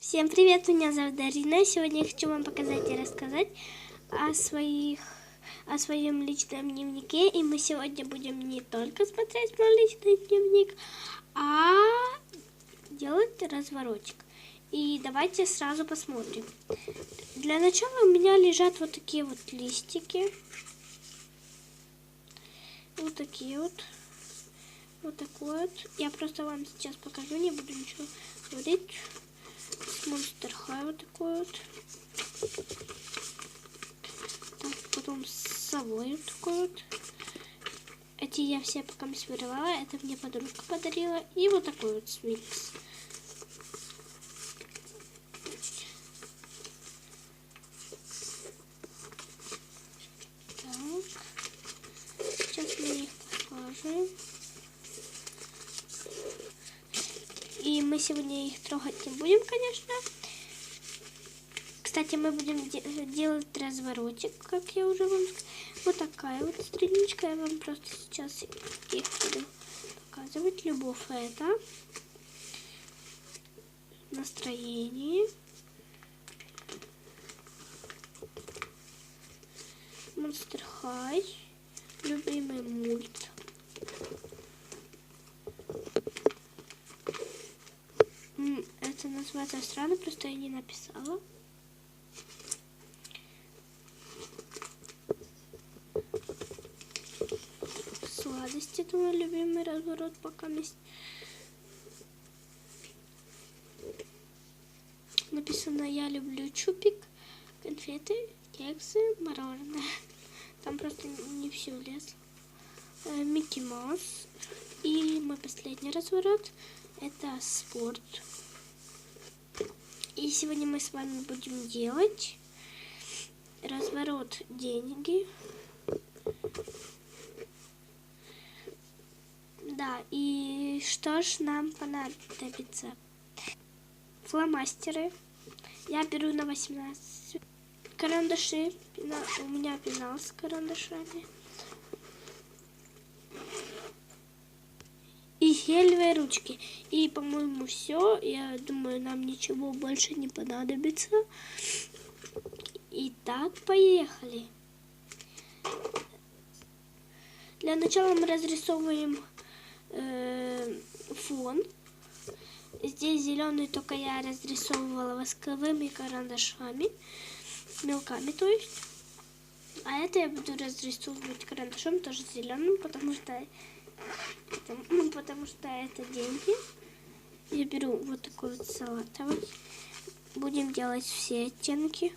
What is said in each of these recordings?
Всем привет, меня зовут Дарина. Сегодня я хочу вам показать и рассказать о своих о своем личном дневнике. И мы сегодня будем не только смотреть мой личный дневник, а делать разворотик. И давайте сразу посмотрим. Для начала у меня лежат вот такие вот листики. Вот такие вот. Вот такой вот. Я просто вам сейчас покажу, не буду ничего говорить. Монстр Хай вот такой вот. Так, потом с совой вот такой вот. Эти я все пока не вырывала. Это мне подружка подарила. И вот такой вот свинкс. Так. Сейчас мы их посложим. И мы сегодня их трогать не будем, конечно. Кстати, мы будем де делать разворотик, как я уже вам сказала. Вот такая вот страничка. Я вам просто сейчас их буду показывать. Любовь это. Настроение. Монстр Хай. Любимый мульт. Это называется странно, просто я не написала. Сладости, это мой любимый разворот пока есть. Написано «Я люблю чупик, конфеты, кексы, мороженое». Там просто не все влезло. Э, Микки Маус. И мой последний разворот это спорт. И сегодня мы с вами будем делать разворот деньги. Да, и что ж нам понадобится? Фломастеры. Я беру на 18. Карандаши. У меня пенал с карандашами. и гелевые ручки. И, по-моему, все. Я думаю, нам ничего больше не понадобится. Итак, поехали. Для начала мы разрисовываем э, фон. Здесь зеленый только я разрисовывала восковыми карандашами, мелками, то есть. А это я буду разрисовывать карандашом тоже зеленым, потому что ну, потому что это деньги. Я беру вот такой вот салатовый. Будем делать все оттенки.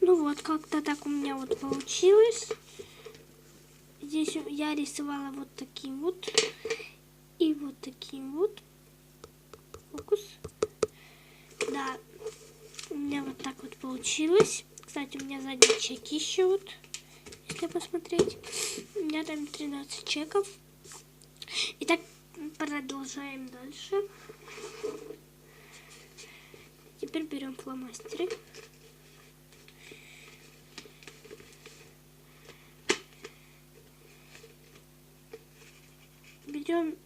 Ну вот, как-то так у меня вот получилось. Здесь я рисовала вот таким вот и вот таким вот. Фокус. Да, у меня вот так вот получилось. Кстати, у меня сзади чеки еще вот, если посмотреть. У меня там 13 чеков. Итак, продолжаем дальше. Теперь берем фломастеры. Берем,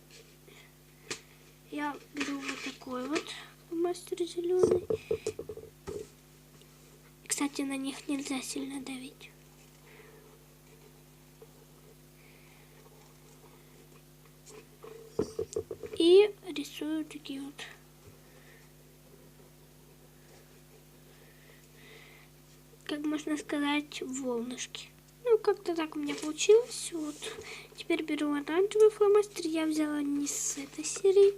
я беру вот такой вот фломастер зеленый. Кстати, на них нельзя сильно давить. И рисую такие вот как можно сказать, волнышки. Ну, как-то так у меня получилось. Вот. Теперь беру оранжевый фломастер. Я взяла не с этой серии.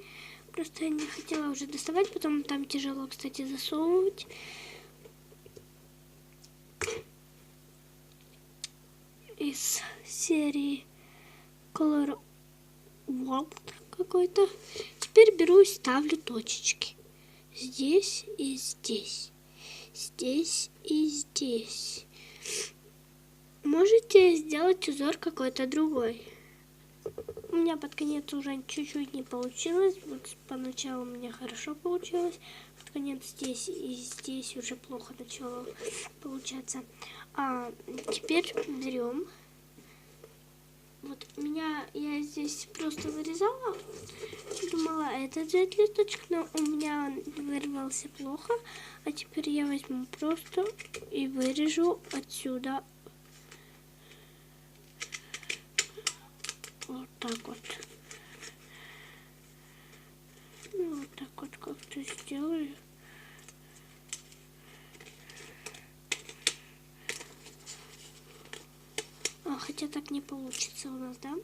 Просто я не хотела уже доставать. Потом там тяжело, кстати, засовывать. из серии Color World какой-то. Теперь беру и ставлю точечки. Здесь и здесь. Здесь и здесь. Можете сделать узор какой-то другой. У меня под конец уже чуть-чуть не получилось. Вот поначалу у меня хорошо получилось. Под конец здесь и здесь уже плохо начало получаться. А теперь берем вот меня я здесь просто вырезала. Думала это взять листочек, но у меня он вырвался плохо. А теперь я возьму просто и вырежу отсюда. Вот так вот. Ну, вот так вот как-то сделаю. А, хотя так не получится у нас, да?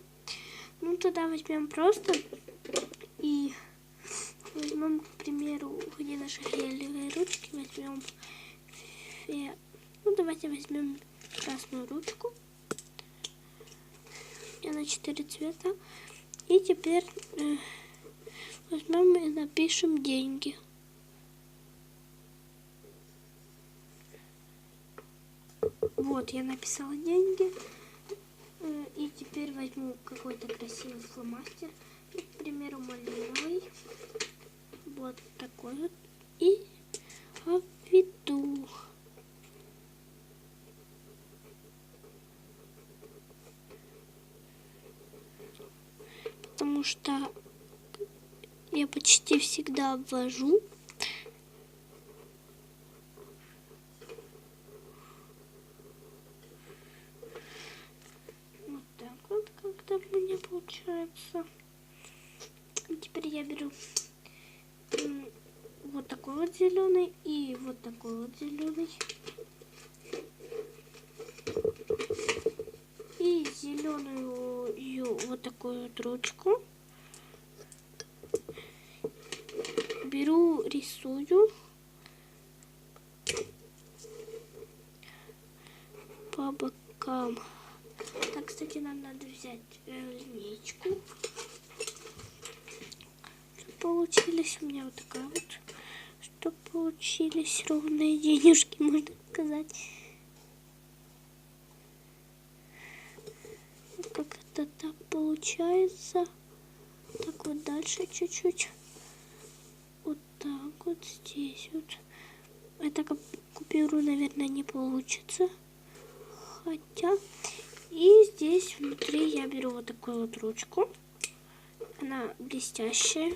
Ну, тогда возьмем просто и возьмем, к примеру, где наши гелевые ручки, возьмем. Ну, давайте возьмем красную ручку. Я на 4 цвета. И теперь э, возьмем и напишем деньги. Вот, я написала деньги. Э, и теперь возьму какой-то красивый фломастер. Ну, к примеру, малиновый. Вот такой вот. И обведу. Потому что я почти всегда обвожу. получается. Теперь я беру вот такой вот зеленый и вот такой вот зеленый. И зеленую вот такую вот ручку. Беру, рисую. По бокам. Так, кстати, нам надо взять э, линейку. Получились у меня вот такая вот, что получились ровные денежки, можно сказать. Как это так получается. Так вот дальше чуть-чуть. Вот так вот здесь вот. Это купюру, наверное, не получится. Хотя и здесь внутри я беру вот такую вот ручку. Она блестящая.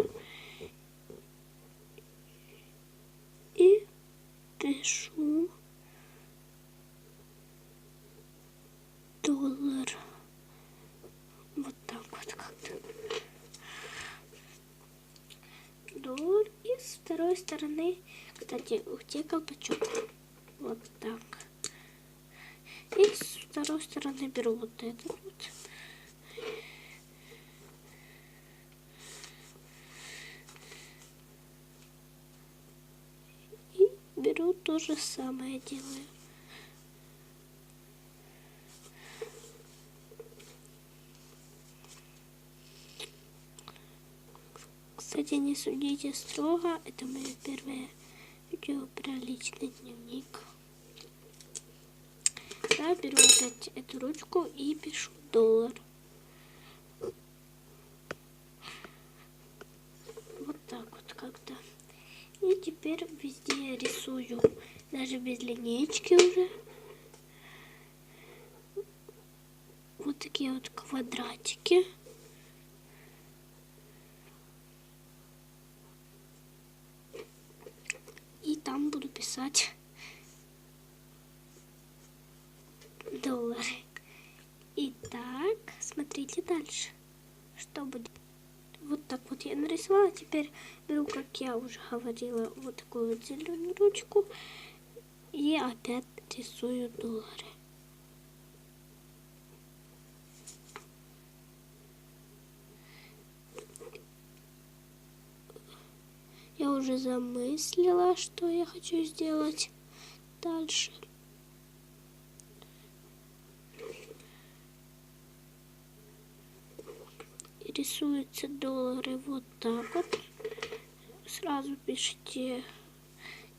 И пишу доллар. Вот так вот как-то. Доллар. И второй стороны, кстати, где колпачок? Вот так. И с второй стороны беру вот этот вот. И беру то же самое делаю. Кстати, не судите строго, это мое первое видео про личный дневник я беру опять эту ручку и пишу доллар. Вот так вот как-то. И теперь везде рисую, даже без линейки уже. Вот такие вот квадратики. И там буду писать доллары. Итак, смотрите дальше. Что будет? Вот так вот я нарисовала. Теперь беру, как я уже говорила, вот такую вот зеленую ручку. И опять рисую доллары. Я уже замыслила, что я хочу сделать дальше. Рисуются доллары вот так вот. Сразу пишите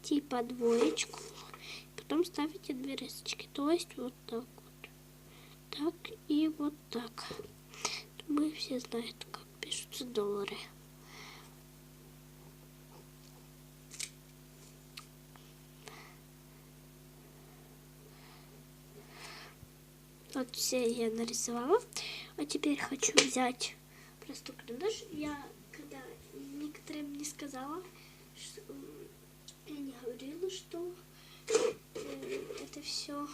типа двоечку. Потом ставите две рисочки. То есть вот так вот. Так и вот так. Мы все знают, как пишутся доллары. Вот все я нарисовала. А теперь хочу взять простой карандаш. Я когда некоторым не сказала, что, я не говорила, что э, это все,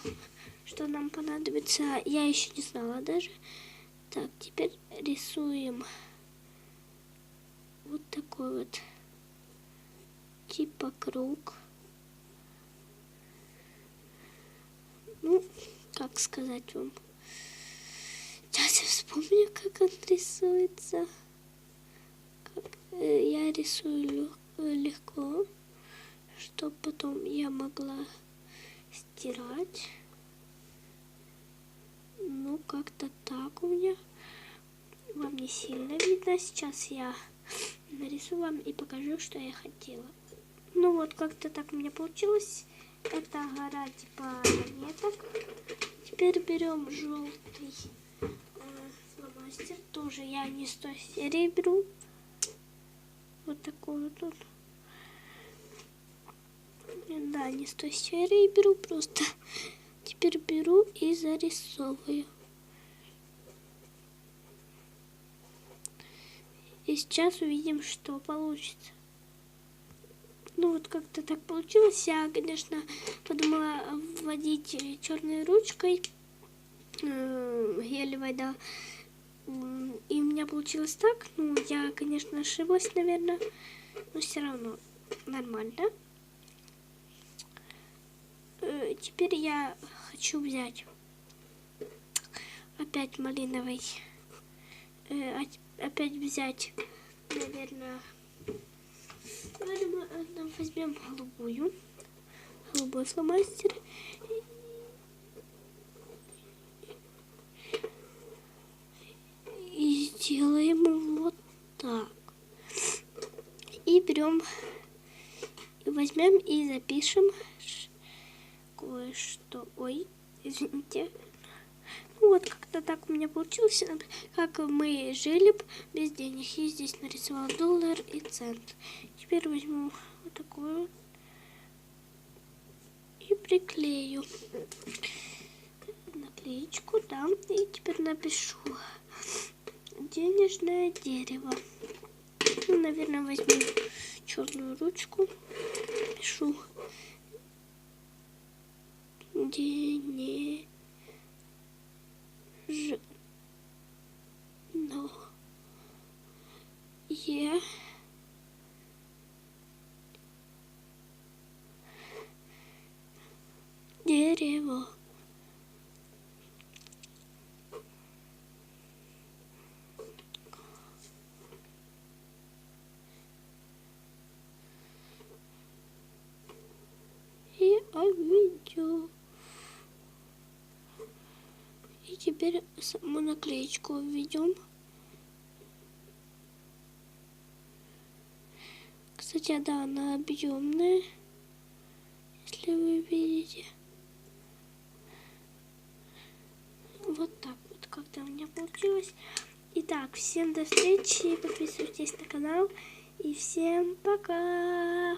что нам понадобится. Я еще не знала даже. Так, теперь рисуем вот такой вот типа круг. Ну, как сказать вам. Сейчас я вспомню, как он рисуется. Как, э, я рисую легко, чтобы потом я могла стирать. Ну, как-то так у меня. Вам не сильно видно. Сейчас я нарисую вам и покажу, что я хотела. Ну вот, как-то так у меня получилось. Это гора типа монеток. Теперь берем желтый э, фломастер. Тоже я не с той серии беру. Вот такой вот он. Да, не с той серии беру, просто теперь беру и зарисовываю. И сейчас увидим, что получится. Ну вот как-то так получилось. Я, конечно, подумала вводить черной ручкой э, гелевой, да. И у меня получилось так. Ну, я, конечно, ошиблась, наверное. Но все равно нормально. Э, теперь я хочу взять опять малиновый. Э, опять взять, наверное, Наверное, возьмем голубую. Голубой фломастер. И сделаем вот так. И берем, и возьмем и запишем кое-что. Ой, извините. Ну вот как-то так у меня получилось, как мы жили без денег. И здесь нарисовал доллар и цент. Теперь возьму вот такую и приклею наклеечку, да, и теперь напишу денежное дерево. Ну, наверное, возьму черную ручку, пишу денег Ж. Но. Е. Дерево. И видео. теперь саму наклеечку введем. Кстати, да, она объемная, если вы видите. Вот так вот как-то у меня получилось. Итак, всем до встречи, подписывайтесь на канал и всем пока!